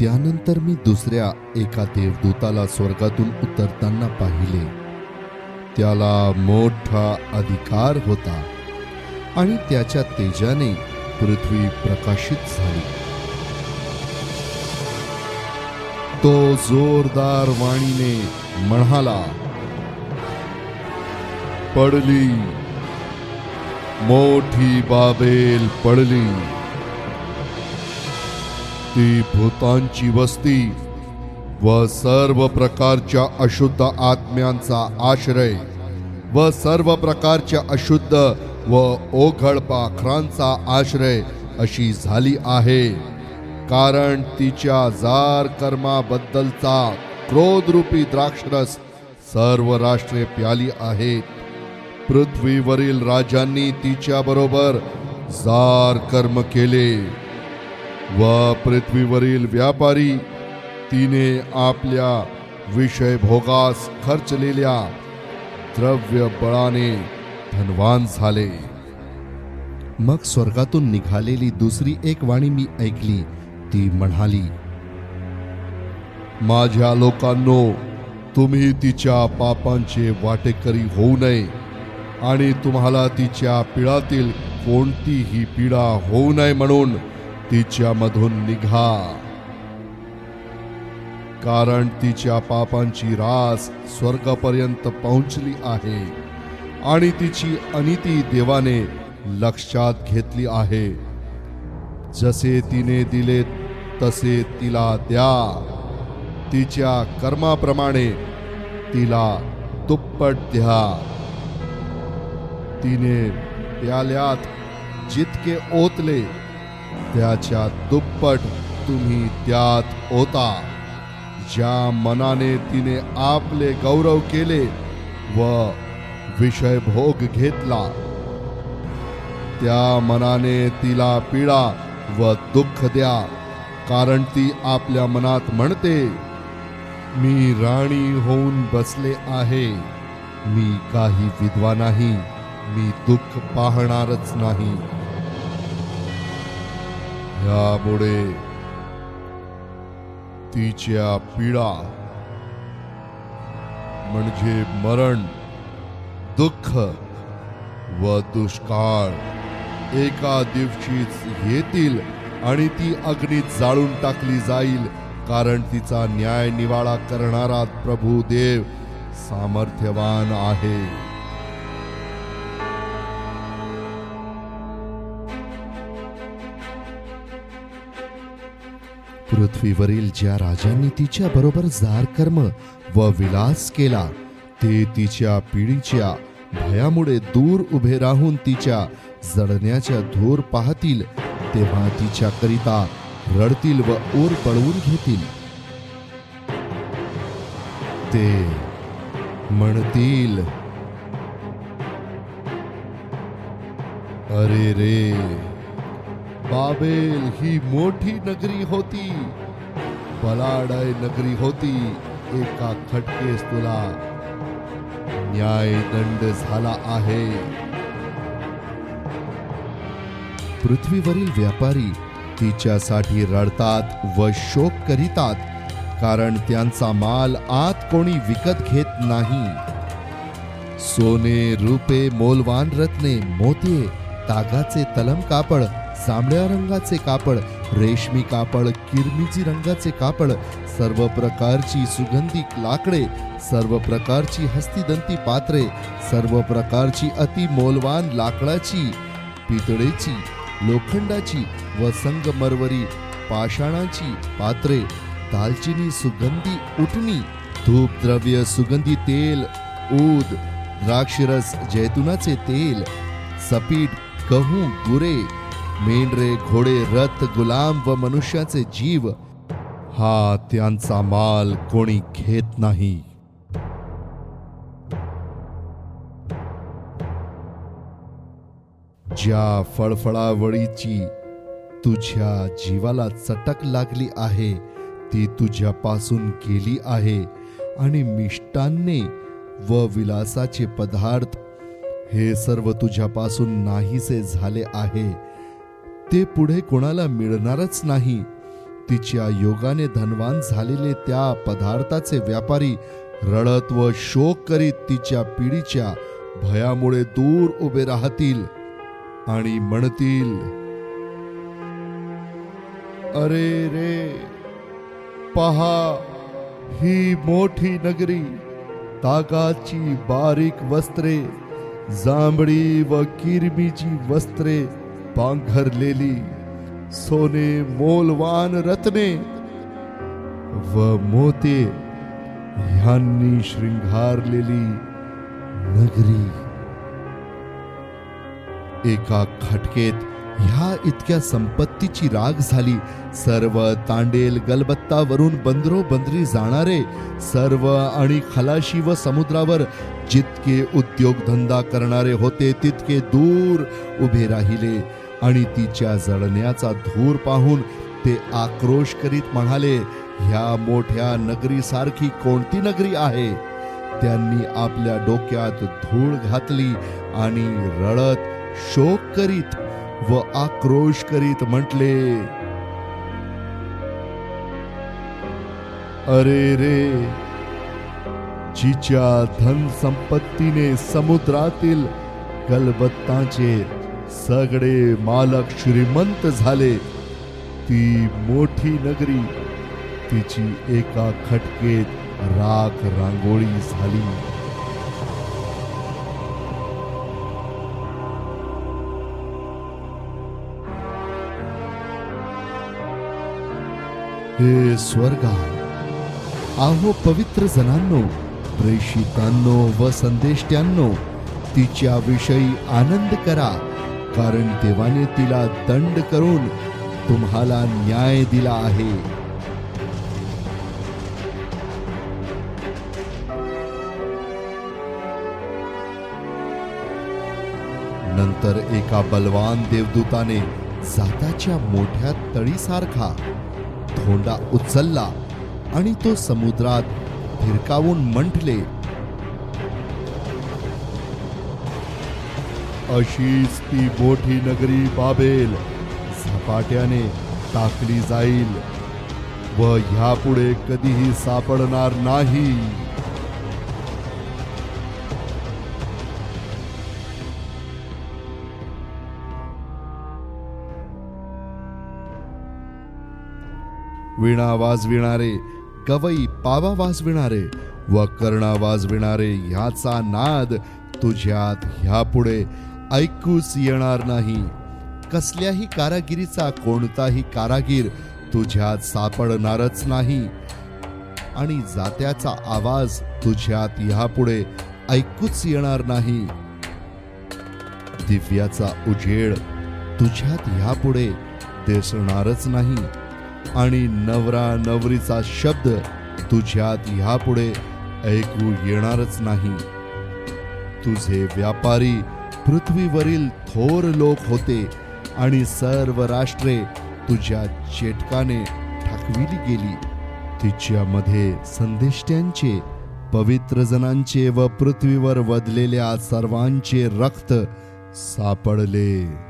त्यानंतर मी दुसऱ्या एका देवदूताला स्वर्गातून उतरताना पाहिले. त्याला मोठा अधिकार होता आणि त्याच्या तेजाने पृथ्वी प्रकाशित झाली. तो जोरदार वाणीने म्हणाला पडली. मोठी बाबेल पडली. ती भूतांची वस्ती व सर्व प्रकारच्या अशुद्ध आत्म्यांचा आश्रय व सर्व प्रकारच्या अशुद्ध व ओघळ पाखरांचा आश्रय अशी झाली आहे. कारण तिच्या जार कर्माबद्दलचा क्रोधरूपी द्राक्षरस सर्व राष्ट्रे प्याली आहेत. पृथ्वीवरील राजांनी तिच्या बरोबर जार कर्म केले. व पृथ्वीवरील व्यापारी तिने आपल्या विषय भोगास खर्चलेल्या द्रव्य बळाने धनवान झाले. मग स्वर्गातून निघालेली दुसरी एक वाणी मी ऐकली. ती म्हणाली माझ्या लोकांनो तुम्ही तिच्या पापांचे वाटेकरी होऊ नये आणि तुम्हाला तिच्या पिळातील कोणतीही पीडा होऊ नये म्हणून तिच्यामधून निघा. कारण तिच्या पापांची रास स्वर्गापर्यंत पोहोचली आहे आणि तिची अनिती देवाने लक्षात घेतली आहे. जसे तिने दिले तसे तिला द्या. तिच्या कर्माप्रमाणे तिला दुप्पट द्या. तिने प्याल्यात जितके ओतले त्याच्या दुप्पट तुम्ही त्यात होता. ज्या मनाने तिने आपले गौरव केले व विषय भोग घेतला. त्या मनाने तिला पीडा व दुःख द्या कारण ती आपल्या मनात म्हणते मी राणी होऊन बसले आहे. मी काही विधवा नाही. मी दुःख पाहणारच नाही. ह्यामुळे तिच्या पीडा म्हणजे मरण दुःख व दुष्काळ एका दिवशीच येतील आणि ती अग्नीत जाळून टाकली जाईल कारण तिचा न्याय निवाळा करणारा प्रभू देव सामर्थ्यवान आहे. पृथ्वीवरील ज्या राजांनी तिच्या बरोबर जार कर्म व विलास केला ते तिच्या पिढीच्या भयामुळे दूर उभे राहून तिच्या जळण्याच्या धूर पाहतील तेव्हा तिच्या करिता रडतील व ओर पळवून घेतील. ते म्हणतील अरे रे बाबेल ही मोठी नगरी होती. बलाडय नगरी होती. एका खटकेस तुला न्याय दंड झाला आहे. पृथ्वीवरील व्यापारी तिच्यासाठी रडतात व शोक करीतात कारण त्यांचा माल आत कोणी विकत घेत नाही. सोने रुपे मोलवान रत्ने मोती तागाचे तलम कापड जांभळ्या रंगाचे कापड रेशमी कापड किरमिजी रंगाचे कापड सर्व प्रकारची सुगंधी लाकडे सर्व प्रकारची हस्तिदंती पात्रे सर्व प्रकारची अति मोलवान लाकडाची पितळेची लोखंडाची व संगमरवरी पाषाणाची पात्रे दालचिनी सुगंधी उटणी धूप द्रव्य सुगंधी तेल ऊद द्राक्षरस जैतुनाचे तेल सपीट गहू गुरे मेंढरे घोडे रथ गुलाम व मनुष्याचे जीव हा त्यांचा माल कोणी घेत नाही. ज्या फळफळावळीची तुझ्या जीवाला चटक लागली आहे ती तुझ्यापासून गेली आहे आणि मिष्टान्ने व विलासाचे पदार्थ हे सर्व तुझ्यापासून नाहीसे झाले आहे. ते पुढे कोणाला मिळणारच नाही. तिच्या योगाने धनवान झालेले त्या पदार्थाचे व्यापारी रडत व शोक करीत तिच्या पिढीच्या भयामुळे दूर उभे राहतील आणि म्हणतील अरे रे पहा ही मोठी नगरी तागाची बारीक वस्त्रे जांभळी व किरमीची वस्त्रे पांघरलेली सोने मोलवान रत्ने व मोते ह्यांनी शृंगारलेली नगरी. एका खटकेत ह्या इतक्या संपत्तीची राग झाली. सर्व तांडेल गलबत्तावरून बंदरो बंदरी जाणारे सर्व आणि खलाशी व समुद्रावर जितके उद्योगधंदा करणारे होते तितके दूर उभे राहिले. आणि तिच्या जळण्याचा धूर पाहून ते आक्रोश करीत म्हणाले ह्या मोठ्या नगरीसारखी कोणती नगरी आहे? त्यांनी आपल्या डोक्यात धूळ घातली आणि रडत शोक करीत व आक्रोश करीत म्हटले अरे रे जिच्या धन संपत्तीने समुद्रातील गलबत्ताचे सगळे मालक श्रीमंत झाले. ती मोठी नगरी तिची एका खटकेत राख रांगोळी झाली. हे स्वर्गा आहो. पवित्र जनांनो प्रेषितांनो व संदेष्ट्यांनो तिच्या विषयी आनंद करा. कारण देवाने तिला दंड करून तुम्हाला न्याय दिला आहे. नंतर एका बलवान देवदूताने जाताच्या मोठ्या तळीसारखा धोंडा उचलला आणि तो समुद्रात फिरकावून म्हटले अशीच ती मोठी नगरी बाबेल. झपाट्याने टाकली जाईल. व ह्यापुढे कधीही सापडणार नाही. वीणा वाजविणारे गवई पावा वाजविणारे व कर्णा वाजविणारे ह्याचा नाद तुझ्यात ह्यापुढे ऐकूच येणार नाही. कसल्याही कारागिरीचा कोणताही कारागीर तुझ्यात सापडणारच नाही. आणि जात्याचा आवाज तुझ्यात ह्यापुढे ऐकूच येणार नाही. दिव्याचा उजेड तुझ्यात ह्यापुढे दिसणारच नाही. आणि नवरा नवरीचा शब्द तुझ्यात ह्यापुढे ऐकू येणारच नाही. तुझे व्यापारी पृथ्वीवरील थोर लोक होते आणि सर्व राष्ट्रे तुझ्या चेटकाने ठाकविली गेली. तिच्यामध्ये संदेष्ट्यांचे पवित्र जनांचे व पृथ्वीवर वदलेल्या सर्वांचे रक्त सापडले.